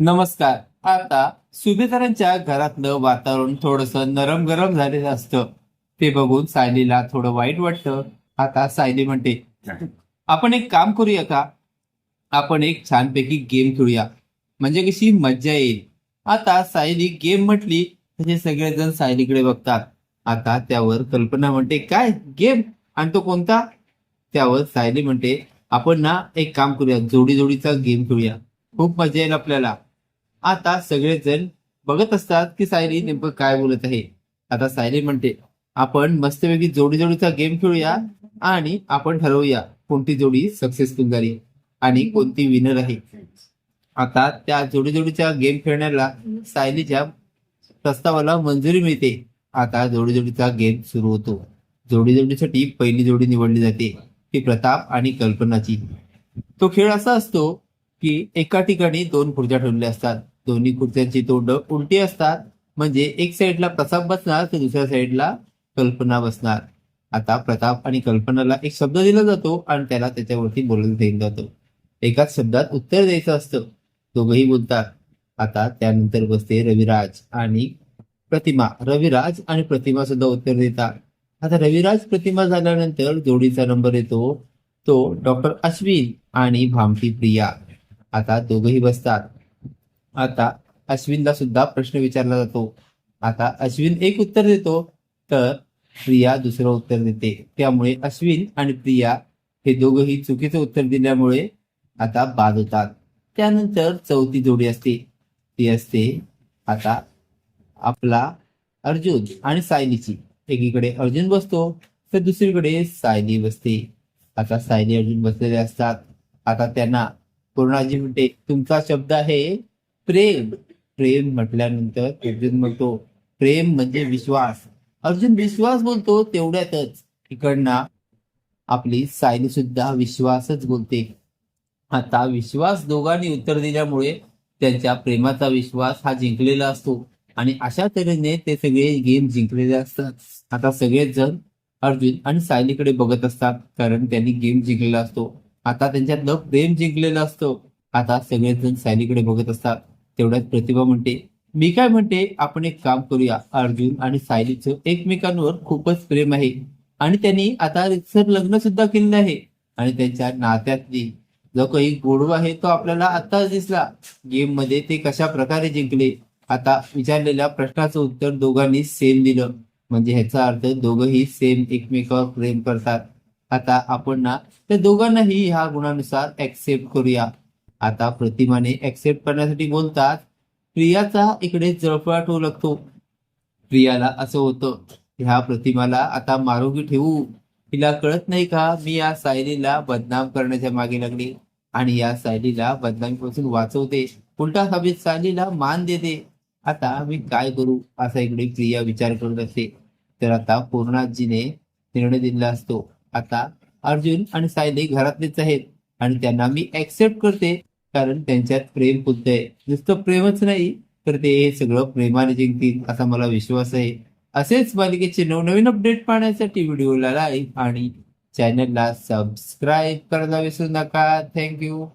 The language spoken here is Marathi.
नमस्कार. आता सुभेदारांच्या घरातलं वातावरण थोडस नरम गरम झालेलं असतं. ते बघून सायलीला थोडं वाईट वाटतं. आता सायली म्हणते आपण एक काम करूया का? आपण एक छानपैकी गेम खेळूया. म्हणजे कशी मज्जा येईल. आता सायली गेम म्हटली म्हणजे सगळेजण सायलीकडे बघतात. आता त्यावर कल्पना म्हणते काय? गेम? आणि तो कोणता? त्यावर सायली म्हणते आपण ना एक काम करूया. जोडी जोडीचा गेम खेळूया. खूप मजा येईल आपल्याला. आता सगळेजण बघत असतात की सायली नेमकं काय बोलत आहे. आता सायली म्हणते आपण मस्तपैकी जोडी जोडीचा गेम खेळूया आणि आपण ठरवूया कोणती जोडी सक्सेसफुल झाली आणि कोणती विनर आहे. आता त्या जोडी जोडीचा गेम खेळण्याला सायलीच्या प्रस्तावाला मंजुरी मिळते. आता जोडी जोडीचा गेम सुरू होतो. जोडी जोडीसाठी पहिली जोडी निवडली जाते ती प्रताप आणि कल्पनाची. तो खेळ असा असतो की एका ठिकाणी दोन खुर्च्या ठेवलेल्या असतात. दोन्ही खुर्च्यांची तोंड उलटी असतात. म्हणजे एक साईडला प्रताप बसणार तर दुसऱ्या साईडला कल्पना बसणार. आता प्रताप आणि कल्पनाला एक शब्द दिला जातो आणि त्याला त्याच्यावरती बोलत दिलं जातो. एकाच शब्दात उत्तर द्यायचं असतं. दोघंही बोलतात. आता त्यानंतर बसते रविराज आणि प्रतिमा. रविराज आणि प्रतिमा सुद्धा उत्तर देतात. आता रविराज प्रतिमा झाल्यानंतर जोडीचा नंबर येतो. तो डॉक्टर अश्विन आणि भामटी प्रिया. आता दोघही बसतात. आता अश्विनला सुद्धा प्रश्न विचारला जातो. आता अश्विन एक उत्तर देतो तर प्रिया दुसरं उत्तर देते. त्यामुळे अश्विन आणि प्रिया हे दोघंही चुकीचं उत्तर दिल्यामुळे आता बाद होतात. त्यानंतर चौथी जोडी असते. ती असते आता आपला अर्जुन आणि सायलीची. एकीकडे अर्जुन बसतो तर दुसरीकडे सायली बसते. आता सायली अर्जुन बसलेले असतात. आता त्यांना पूर्णाजी म्हणते तुमचा शब्द आहे प्रेम प्रेम म्हटल्यानंतर अर्जुन म्हणतो प्रेम म्हणजे विश्वास. अर्जुन विश्वास बोलतो तेवढ्यातच इकडनं आपली सायली सुद्धा विश्वासच बोलते. आता विश्वास दोघांनी उत्तर दिल्यामुळे त्यांच्या प्रेमाचा विश्वास हा जिंकलेला असतो आणि अशा तऱ्हेने ते सगळे गेम जिंकलेले असतात. आता सगळेच जण अर्जुन आणि सायलीकडे बघत असतात कारण त्यांनी गेम जिंकलेला असतो. आता त्यांच्यातलं प्रेम जिंकलेलं असतं. आता सगळेच जण सायलीकडे बघत असतात. तेवढ्यात प्रतिभा म्हणते मी काय म्हणते? आपण एक काम करूया. अर्जुन आणि सायलीचं एकमेकांवर खूपच प्रेम आहे. आणि त्यांनी आता रितसर लग्न सुद्धा केलेलं आहे. आणि त्यांच्या नात्यातली जो काही गोडवा आहे तो आपल्याला आताच दिसला. गेममध्ये ते कशा प्रकारे जिंकले? आता विचारलेल्या प्रश्नाचं उत्तर दोघांनी सेम दिलं. म्हणजे ह्याचा अर्थ दोघंही सेम एकमेकावर प्रेम करतात. आता आपण ना त्या दोघांनाही ह्या गुणानुसार ऍक्सेप्ट करूया. आता प्रतिमाने ऍक्सेप्ट करण्यासाठी बोलतात प्रियाचा इकडे जळफळाट होऊ लागतो. प्रियाला असं होतं ह्या प्रतिमाला आता मारोगी ठेवू. तिला कळत नाही का मी या सायलीला बदनाम करण्याच्या मागे लागली आणि या सायलीला बदनामीपासून वाचवते. उलटा हवेत सायलीला मान देते. आता मी काय करू? असा इकडे प्रिया विचार करत असते. तर आता पूर्णाजीने निर्णय दिला असतो. आता अर्जुन आणि सायली घरातलेच आहेत आणि त्यांना मी ऍक्सेप्ट करते. कारण त्यांच्यात प्रेम फुलतंय नुसतं प्रेमच नाही तर ते हे सगळं प्रेमाने जिंकतील असा मला विश्वास आहे. असेच मालिकेचे नवनवीन अपडेट पाहण्यासाठी व्हिडिओला लाईक आणि चॅनलला सबस्क्राईब करायला विसरू नका. थँक्यू